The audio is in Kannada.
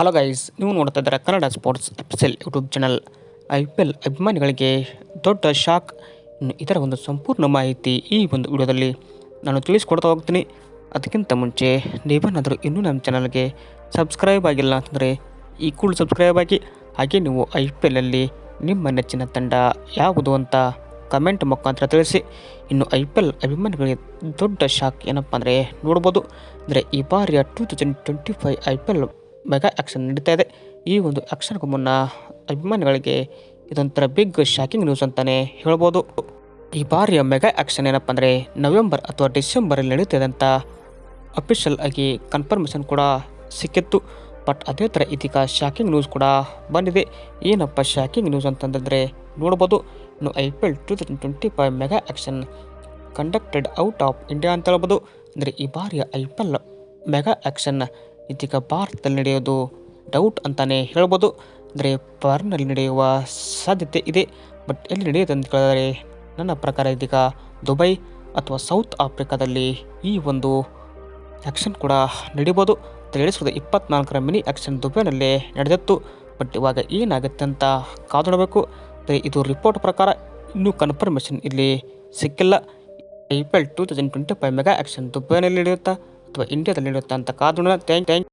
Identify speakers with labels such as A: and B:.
A: ಹಲೋ ಗೈಸ್ ನೀವು ನೋಡ್ತಾ ಇದ್ದೀರಾ Kannada sports ಎಫ್ಸೆಲ್ YouTube channel I P L ಅಭಿಮಾನಿಗಳಿಗೆ ದೊಡ್ಡ ಶಾಕ್ ಇನ್ನು ಇದರ ಒಂದು ಸಂಪೂರ್ಣ ಮಾಹಿತಿ ಈ ಒಂದು ವಿಡಿಯೋದಲ್ಲಿ ನಾನು ತಿಳಿಸ್ಕೊಡ್ತಾ ಹೋಗ್ತೀನಿ. ಅದಕ್ಕಿಂತ ಮುಂಚೆ, ನೀವೇನಾದರೂ ಇನ್ನೂ ನಮ್ಮ ಚಾನಲ್ಗೆ ಸಬ್ಸ್ಕ್ರೈಬ್ ಆಗಿಲ್ಲ ಅಂತಂದರೆ ಈ ಕೂಡ ಸಬ್ಸ್ಕ್ರೈಬ್ ಆಗಿ. ಹಾಗೆ ನೀವು ಐ ಪಿ ಎಲ್ಲಲ್ಲಿ ನಿಮ್ಮ ನೆಚ್ಚಿನ ತಂಡ ಯಾವುದು ಅಂತ ಕಮೆಂಟ್ ಮುಖಾಂತರ ತಿಳಿಸಿ. ಇನ್ನು ಐ ಪಿ ಎಲ್ ಅಭಿಮಾನಿಗಳಿಗೆ ದೊಡ್ಡ ಶಾಕ್ ಏನಪ್ಪ ಅಂದರೆ ನೋಡ್ಬೋದು. ಅಂದರೆ ಈ ಬಾರಿಯ two thousand twenty five I P L mega auction ನಡೀತಾ ಇದೆ. ಈ ಒಂದು ಆ್ಯಕ್ಷನ್ಗೂ ಮುನ್ನ ಅಭಿಮಾನಿಗಳಿಗೆ ಇದೊಂಥರ ಬಿಗ್ ಶಾಕಿಂಗ್ ನ್ಯೂಸ್ ಅಂತಲೇ ಹೇಳ್ಬೋದು. ಈ ಬಾರಿಯ ಮೆಗಾ ಆ್ಯಕ್ಷನ್ ಏನಪ್ಪ ಅಂದರೆ ನವೆಂಬರ್ ಅಥವಾ ಡಿಸೆಂಬರಲ್ಲಿ ನಡೀತಿದೆ ಅಂತ ಅಫಿಷಿಯಲ್ ಆಗಿ ಕನ್ಫರ್ಮೇಷನ್ ಕೂಡ ಸಿಕ್ಕಿತ್ತು. ಬಟ್ ಅದೇ ಥರ ಇದೀಗ ಶಾಕಿಂಗ್ ನ್ಯೂಸ್ ಕೂಡ ಬಂದಿದೆ. ಏನಪ್ಪ ಶಾಕಿಂಗ್ ನ್ಯೂಸ್ ಅಂತಂದರೆ ನೋಡ್ಬೋದು. ಇನ್ನು I P L two thousand twenty five mega auction conducted out of India ಅಂತ ಹೇಳ್ಬೋದು. ಅಂದರೆ ಈ ಬಾರಿಯ I P L mega auction ಇದೀಗ ಭಾರತದಲ್ಲಿ ನಡೆಯೋದು ಡೌಟ್ ಅಂತಲೇ ಹೇಳ್ಬೋದು. ಅಂದರೆ ಫಾರಿನಲ್ಲಿ ನಡೆಯುವ ಸಾಧ್ಯತೆ ಇದೆ. ಬಟ್ ಎಲ್ಲಿ ನಡೆಯುತ್ತೆ ಅಂತ ಕೇಳಿದರೆ, ನನ್ನ ಪ್ರಕಾರ ಇದೀಗ ದುಬೈ ಅಥವಾ ಸೌತ್ ಆಫ್ರಿಕಾದಲ್ಲಿ ಈ ಒಂದು ಆ್ಯಕ್ಷನ್ ಕೂಡ ನಡೀಬೋದು. ಎರಡು ಸಾವಿರದ ಇಪ್ಪತ್ನಾಲ್ಕರ ಮಿನಿ ಆ್ಯಕ್ಷನ್ ದುಬೈನಲ್ಲೇ ನಡೆದಿತ್ತು. ಬಟ್ ಇವಾಗ ಏನಾಗುತ್ತೆ ಅಂತ ಕಾದೊಡಬೇಕು ಇದು ರಿಪೋರ್ಟ್ ಪ್ರಕಾರ ಇನ್ನೂ ಕನ್ಫರ್ಮೇಷನ್ ಇಲ್ಲಿ ಸಿಕ್ಕಿಲ್ಲ. L two thousand twenty five mega auction ದುಬೈನಲ್ಲಿ ನಡೆಯುತ್ತಾ ಅಥವಾ ಇಂಡಿಯಾದಲ್ಲಿ ನಡೆಯುತ್ತಾ ಅಂತ ಕಾದೋಣ ಥ್ಯಾಂಕ್ ಥ್ಯಾಂಕ್